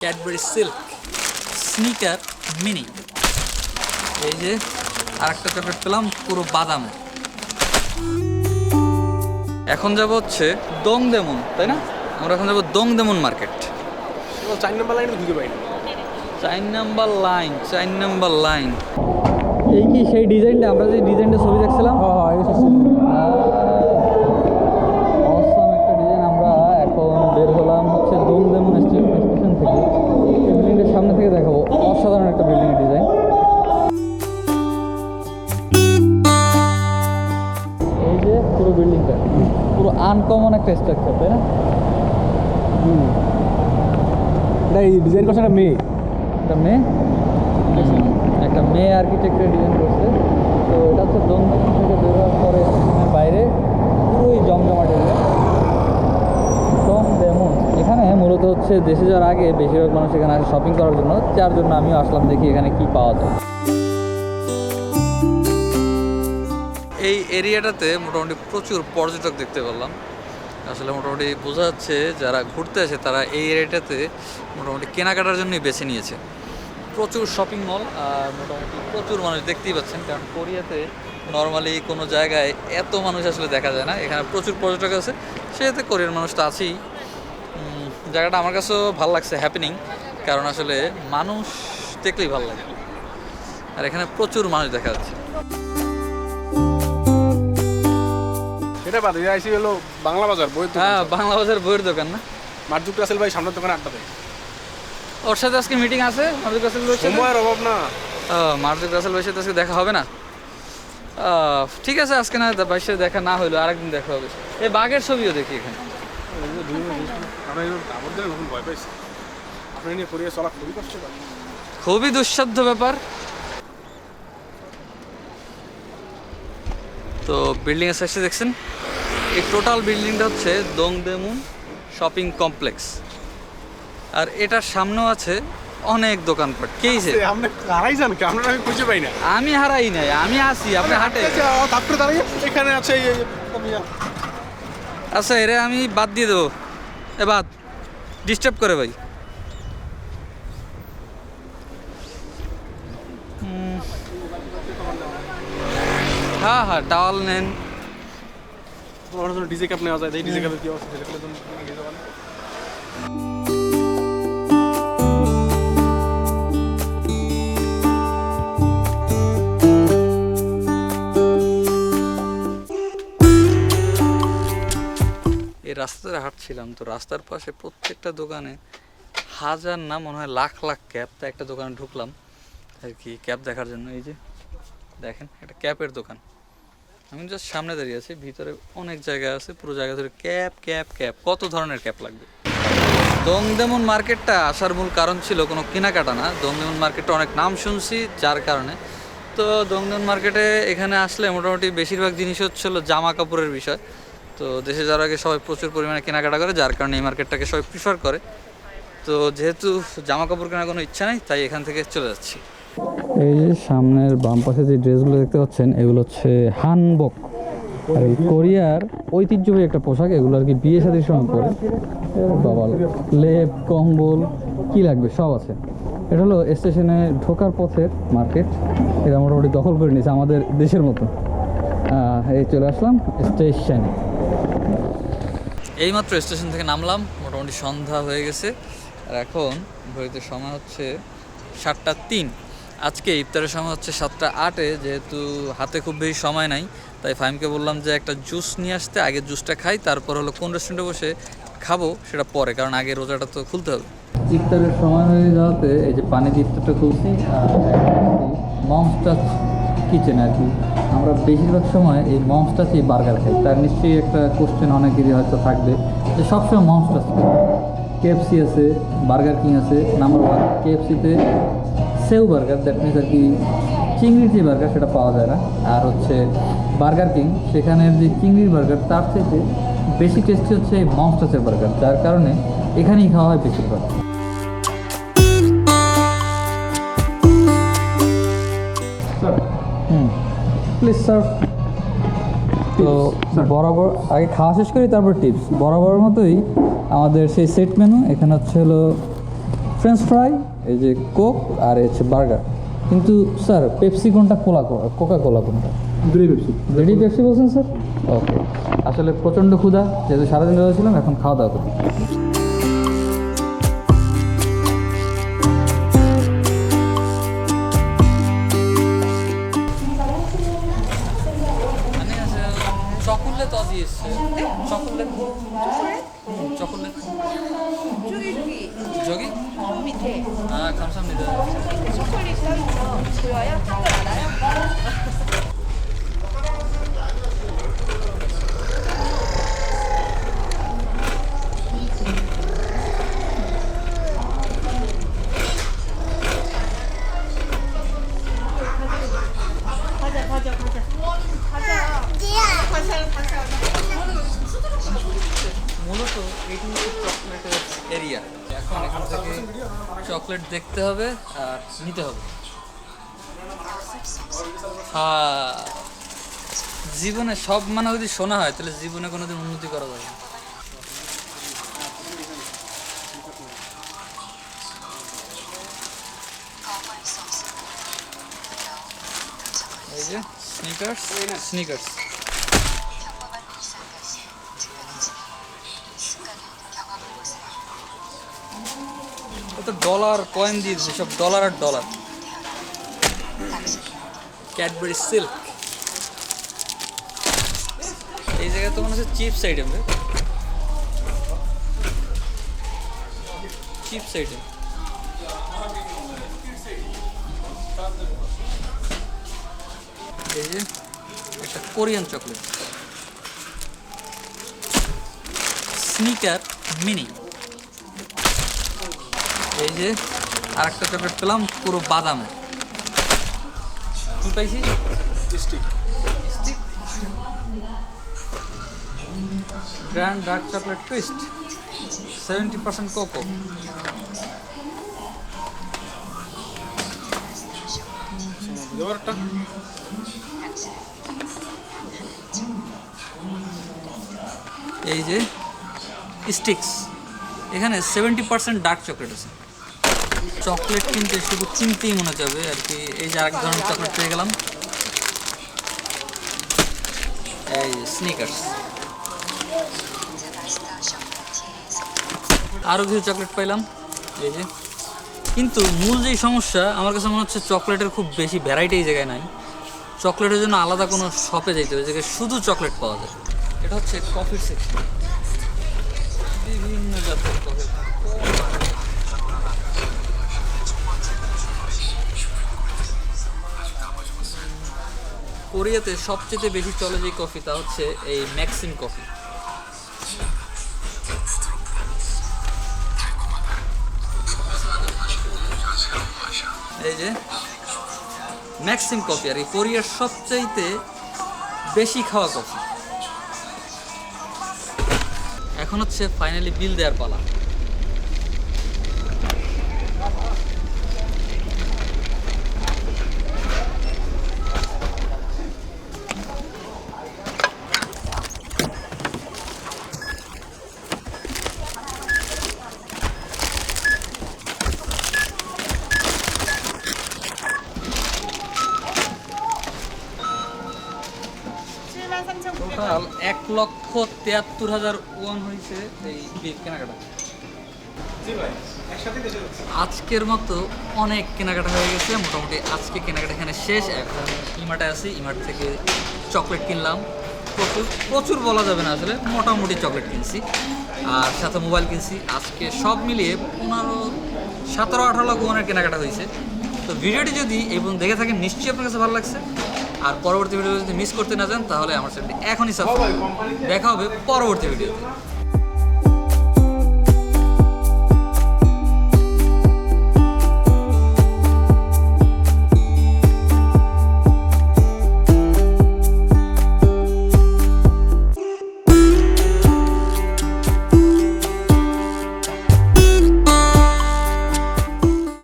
Cadbury silk sneaker mini এই যে আরেকটা চকলেট পেলাম পুরো বাদাম। এখন যাব হচ্ছে দং দেমন তাই না? আমরা এখন যাব দংদেমন মার্কেট ও চার নম্বর লাইনে ঢুকে পাই চার নাম্বার লাইন চার নাম্বার লাইন এই কি সেই ডিজাইনটা আমরা যে ডিজাইনটা ছবি দেখছিলাম। অসম বিল্ডিংটা পুরো আনকমন একটা স্ট্রাকচার তাই না? এটা এই ডিজাইন করছে একটা মেয়ে। একটা মেয়ে? একটা মেয়ে আর্কিটেক্টের ডিজাইন করছে। তো এটা হচ্ছে দমদম থেকে বের হওয়ার পরে বাইরে। পুরোই জমজমাট এরিয়া দমদমন এখানে মূলত হচ্ছে দেশে যাওয়ার আগে বেশিরভাগ মানুষ এখানে আসে শপিং করার জন্য। যার জন্য আমিও আসলাম দেখি এখানে কি পাওয়া যায়। এই এরিয়াটাতে মোটামুটি প্রচুর পর্যটক দেখতে পেলাম আসলে মোটামুটি বোঝা যাচ্ছে যারা ঘুরতে আসে তারা এই এরিয়াটাতে মোটামুটি কেনাকাটার জন্যই বেছে নিয়েছে। প্রচুর শপিং মল আর মোটামুটি প্রচুর মানুষ দেখতেই পাচ্ছেন, কারণ কোরিয়াতে নর্মালি কোনো জায়গায় এত মানুষ আসলে দেখা যায় না। এখানে প্রচুর পর্যটক আছে সেক্ষেত্রে কোরিয়ার মানুষ তো আছেই। জায়গাটা আমার কাছেও ভালো লাগছে হ্যাপেনিং কারণ আসলে মানুষ দেখলেই ভালো লাগে। আর এখানে প্রচুর মানুষ দেখা যাচ্ছে। এটা বাদ আইসি হলো বাংলা বাজার বই হ্যাঁ বাংলা বাজার বইয়ের দোকান না? মারজুক রাসেল ভাই সামনের দোকানে আড্ডা দেয়। ওর সাথে আজকে মিটিং আছে? মার্জুক রাসেল সাথে? সময়ের অভাব না। মার্জুক রাসেল ভাইয়ের সাথে আজকে দেখা হবে না? আহ, ঠিক আছে আজকে না ভাইয়ের সাথে দেখা না হইল আরেকদিন দেখা হবে। এই বাঘের ছবিও দেখি এখানে। ভয় পাইছি। আপনি নিয়ে চলা খুবই কষ্ট খুবই দুঃসাধ্য ব্যাপার। তো বিল্ডিং এর সাইজটা দেখছেন এই টোটাল বিল্ডিংটা হচ্ছে দংদেমুন শপিং কমপ্লেক্স আর এটার সামনেও আছে অনেক দোকানপাট। কেইছে আপনি হারাই যান কি আপনারা আমি খুঁজে পাই না। আমি হারাই নাই আমি আসি আপনি হাটে। তারপরে দাঁড়িয়ে এখানে আছে আচ্ছা এরে আমি বাদ দিয়ে দেবো। এ বাদ। ডিস্টার্ব করে ভাই। হ্যাঁ হ্যাঁ টাওয়াল নেন। আমার জন্য ডিজে ক্যাপ নেওয়া যায় এই ডিজে ক্যাপের কি অবস্থা ক্যাপের জন্য এই রাস্তাতে হাঁটছিলাম তো রাস্তার পাশে প্রত্যেকটা দোকানে হাজার না মনে হয় লাখ লাখ ক্যাব তা একটা দোকানে ঢুকলাম আর কি ক্যাব দেখার জন্য এই যে। দেখেন, একটা ক্যাপের দোকান। আমি জাস্ট সামনে দাঁড়িয়ে আছি, ভিতরে অনেক জায়গা আছে, পুরো জায়গা ধরে ক্যাপ ক্যাপ ক্যাপ, কত ধরনের ক্যাপ লাগবে? দংদেমন মার্কেটটা আসার মূল কারণ ছিল কোনো কেনাকাটা না। দংদেমন মার্কেটটা অনেক নাম শুনছি, যার কারণে। তো দংদেমন মার্কেটে এখানে আসলে মোটামুটি বেশিরভাগ জিনিস হচ্ছিল জামা কাপড়ের বিষয়। তো দেশে যাওয়ার আগে সবাই প্রচুর পরিমাণে কেনাকাটা করে, যার কারণে এই মার্কেটটাকে সবাই প্রিফার করে। তো যেহেতু জামা কাপড় কেনার কোনো ইচ্ছা নেই, তাই এখান থেকে চলে যাচ্ছি। এই যে সামনের বাম পাশে যে ড্রেসগুলো দেখতে পাচ্ছেন, এগুলো হচ্ছে হানবক। আর এই কোরিয়ার ঐতিহ্যবাহী একটা পোশাক, এগুলো আর কি বিয়ে শাদীর সময় পরে। বাবা, লেপ, কম্বল, কি লাগবে, সব আছে। এটা হলো স্টেশনে ঢোকার পথের মার্কেট। এটা মোটামুটি দখল করে নিয়েছে আমাদের দেশের মতো। এই চলে আসলাম স্টেশনে। এইমাত্র স্টেশন থেকে নামলাম, মোটামুটি সন্ধ্যা হয়ে গেছে। আর এখন ঘড়িতে সময় হচ্ছে সাতটা তিন। আজকে ইফতারের সময় হচ্ছে সাতটা আটে, যেহেতু হাতে খুব বেশি সময় নাই, তাই ফাইমকে বললাম যে একটা জুস নিয়ে আসতে, আগে জুসটা খাই, তারপর হলো কোন রেস্টুরেন্টে বসে খাব সেটা পরে, কারণ আগে রোজাটা তো খুলতে হবে। ইফতারের সময় হয়ে যাওয়াতে এই যে পানি ইফতারটা খুলছি মমস টাচ কিচেন আর কি। আমরা বেশিরভাগ সময় এই মমস টাচই বার্গার খাই। তার নিশ্চয়ই একটা কোশ্চেন অনেকেরই হয়তো থাকবে, যে সবসময় মমস টাচ কেএফসি আছে বার্গার কিং আছে নাম্বার ওয়ান কেএফসিতে সেউ বার্গার দ্যাট মিনস আর কি চিংড়ির যে বার্গার সেটা পাওয়া যায় না। আর হচ্ছে বার্গার কিং সেখানের যে চিংড়ির বার্গার তার থেকে বেশি টেস্টি হচ্ছে এই মমস্টাসের বার্গার যার কারণে এখানেই খাওয়া হয় বেশিরভাগ। হুম। প্লিজ স্যার তো বরাবর আগে খাওয়া শেষ করি তারপর টিপস বরাবর মতোই আমাদের সেই সেট মেনু এখানে হচ্ছে হলো ফ্রেঞ্চ ফ্রাই এই যে কোক আর হচ্ছে বার্গার কিন্তু স্যার পেপসি কোনটা কোলা কোকা কোলা কোনটা? দুটি পেপসি পেপসি বলছেন স্যার ওকে আসলে প্রচণ্ড ক্ষুধা যেহেতু সারাদিন রোজা ছিলাম এখন খাওয়া দাওয়া করি। Chocolate chocolate chocolate 밑에 아 감사합니다. 초콜릿 써있죠? 좋아요? 한거 알아요? 가자 가자 가자 가자 가자 에리아. এখন এখান থেকে চকলেট দেখতে হবে আর নিতে হবে হ্যাঁ জীবনে সব মানে যদি শোনা হয়, তাহলে জীবনে কোনোদিন উন্নতি করা যাবে না। এই যে স্নিকার্স স্নিকার্স তো ডলার কয়েন দিয়ে দিচ্ছে সব ডলার আর ডলার ক্যাডবেরি সিল্ক এই জায়গায় তো মনে হচ্ছে চিপস আইটেম রে। চিপস আইটেম এই যে একটা কোরিয়ান চকলেট। স্নিকার মিনি এই যে আর একটা চকলেট পেলাম পুরো বাদামে। কি পাইছি? Stick. Grand dark chocolate twist seventy percent cocoa একটা এই যে স্টিক্স এখানে সেভেন্টি পার্সেন্ট ডার্ক চকলেট আছে। চকলেট কিনতে শুধু কিনতেই মনে যাবে আর কি। এই যে আরেক ধরনের চকলেট পেয়ে গেলাম। এই স্নিকার্স আরও কিছু চকলেট পাইলাম। এই যে। কিন্তু মূল যেই সমস্যা, আমার কাছে মনে হচ্ছে চকলেটের খুব বেশি ভ্যারাইটি এই জায়গায় নাই। চকলেটের জন্য আলাদা কোনো শপে যেতে হবে, যেখানে শুধু চকলেট পাওয়া যায়। এটা হচ্ছে কফির সেকশন বিভিন্ন জাতের কোরিয়াতে সবচেয়ে বেশি চলে যে কফি তা হচ্ছে এই ম্যাক্সিম কফি এই যে ম্যাক্সিম কফি আর এই কোরিয়ার সবচাইতে বেশি খাওয়া কফি এখন হচ্ছে ফাইনালি বিল দেওয়ার পালা। টোটাল এক লক্ষ তিয়াত্তর হাজার ওয়ান হয়েছে এই কেনাকাটা। আজকের মতো অনেক কেনাকাটা হয়ে গেছে মোটামুটি আজকে কেনাকাটা এখানে শেষ। এখন ইমার্টে আছি ইমার্ট থেকে চকলেট কিনলাম। প্রচুর প্রচুর বলা যাবে না আসলে মোটামুটি চকলেট কিনছি। আর সাথে মোবাইল কিনছি। আজকে সব মিলিয়ে পনেরো সতেরো আঠারো লাখ ওয়ানের কেনাকাটা হয়েছে তো ভিডিওটি যদি এবং দেখে থাকেন নিশ্চয়ই আপনার কাছে ভালো লাগছে। আর পরবর্তী ভিডিও যদি মিস করতে না চান তাহলে আমার চ্যানেলটি এখনই সাবস্ক্রাইব দেখা হবে পরবর্তী ভিডিওতে